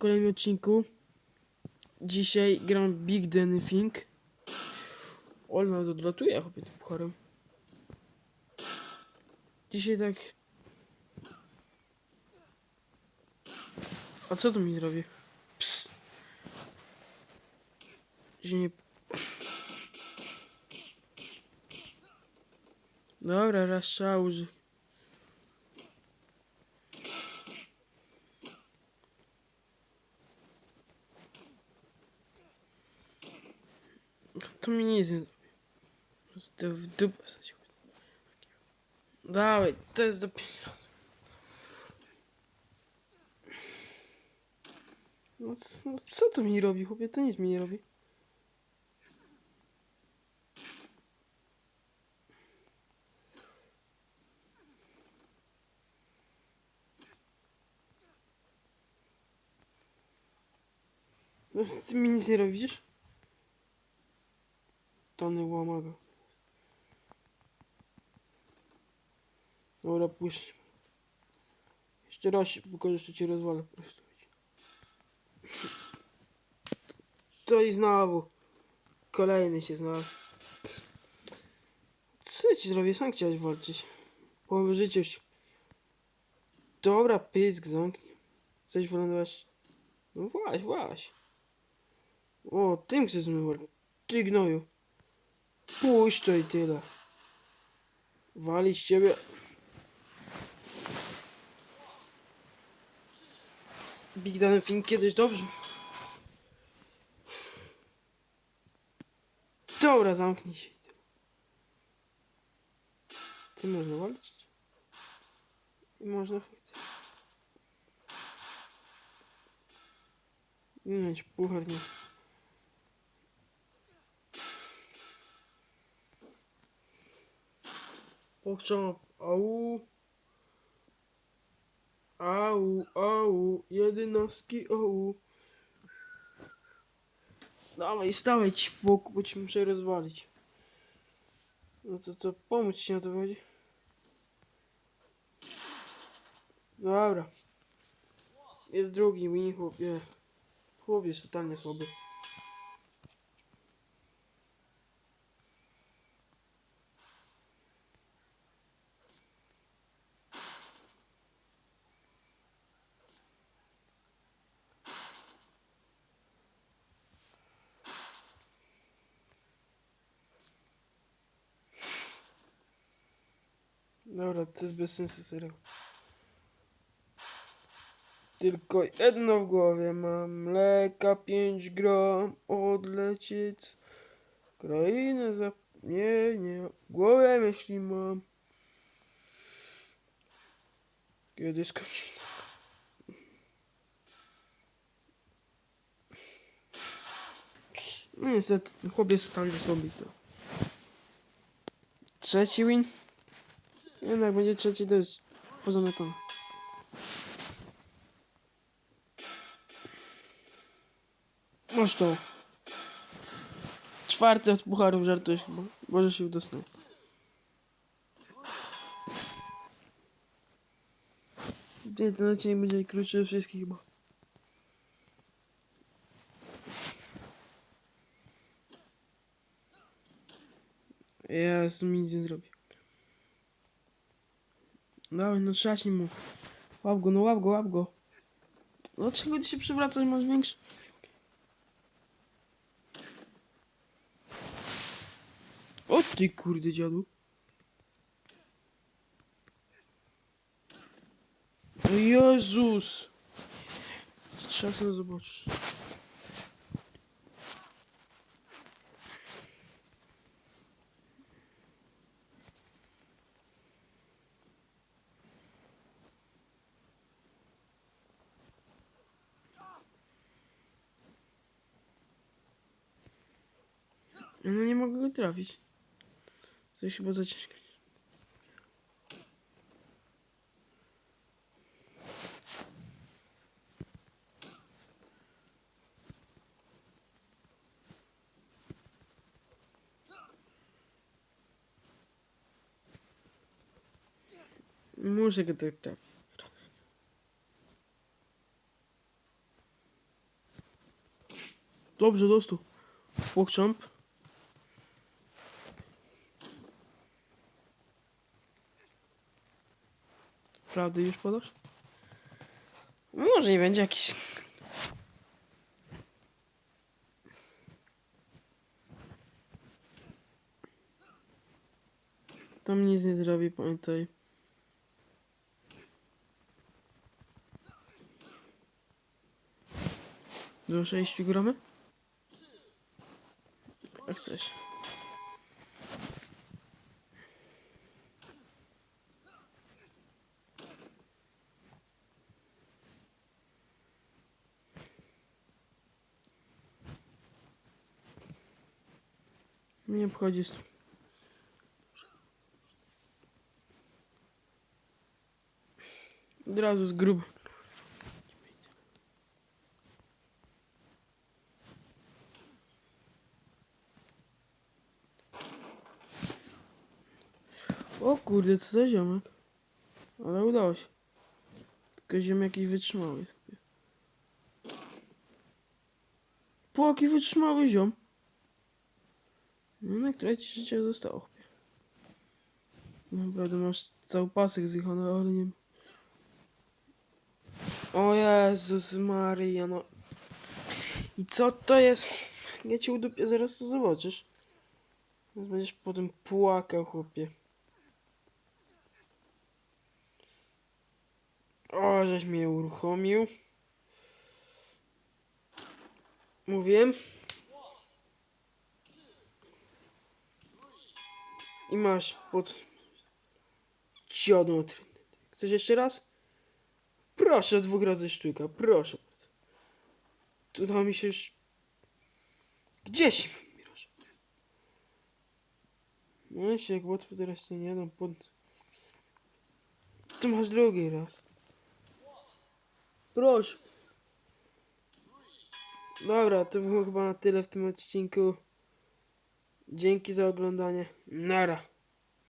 kolejnym odcinku. Dzisiaj gram Big Danny Thing. Ol, nawet odlatuje chłopie tym pucharem. Dzisiaj tak... A co to mi zrobi? Ps. Że nie... Dobra, raz trzeba. To mi nic nie zrobi. Po w dupę. Dawaj, to jest do pięć razy. No, no co to mi robi, chłopie? To nic mi nie robi. No, ty mi nic nie robisz? Tony łamaga. Dobra, puść. Jeszcze raz że cię rozwalę po prostu. To i znowu. Kolejny się znalazł. Co ja ci zrobię? Sam chciałeś walczyć. Połowę życia już. Dobra, pysk, zamknij. Coś wylądować. No właśnie, właśnie. O, tym chcesz zmywać. Ty gnoju. Puść to i tyle. Walić ciebie. Big Dan film kiedyś dobrze. Dobra, zamknij się. Ty można walczyć? I można faktycznie. Mieć puchar nie. Pokczam. Au. Au, au, jedenastki, au. Dawaj, stawaj wokół, bo ci muszę rozwalić. No to co, pomóc ci na to chodzi? Dobra. Jest drugi win, chłopie. Chłop jest totalnie słaby. Dobra, to jest bez sensu, serio. Tylko jedno w głowie mam. Mleka 5 gram, odlecieć. z Krainy za... Nie, nie. W głowie myśli mam. Kiedy skończy... No niestety, chłopiec totalnie słaby to. Trzeci win. Nie wiem, jak będzie trzeci, to jest pozamiatane. Masz to. Czwarty od pucharów żartujesz chyba. Może się udostać. Nie, ten odcinek będzie krótszy wszystkich chyba. Ja z nic nie zrobię. Dawaj, no trzaśnij mu. Łap go, no łap go, łap go. Dlaczego ty się przewracasz, masz większy? O ty kurde dziadu. O Jezus! Trzeba sobie zobaczyć. No nie mogę go trafić. Coś chyba za ciężko. Muszę go tak trafić. Dobrze, dostał. Pokrzamp. Prawdy już podasz? Może nie będzie jakiś... Tam nic nie zrobi, pamiętaj. Do sześciu gramy? Jak chcesz. Mnie obchodzi st- Od razu z grub. O kurde, co za ziomek. Ale udało się. Tylko ziomek jakiś wytrzymały. Po jaki wytrzymały ziom. No na które ci życie zostało. chłopie. Naprawdę masz cały pasek zjechany, ale nie... O Jezus Maria, no. I co to jest? Ja ci udupię, zaraz to zobaczysz. Zaraz Będziesz potem płakał, chłopie. O, żeś mnie uruchomił. Mówiłem. I masz pod trynę. Chcesz jeszcze raz? Proszę, dwóch razy sztuka, proszę bardzo. Tu da mi się już... Gdzieś mi proszę. No jak łatwo teraz nie dam pod... Tu masz drugi raz. Proszę. Dobra, to było chyba na tyle w tym odcinku. Dzięki za oglądanie. Nara.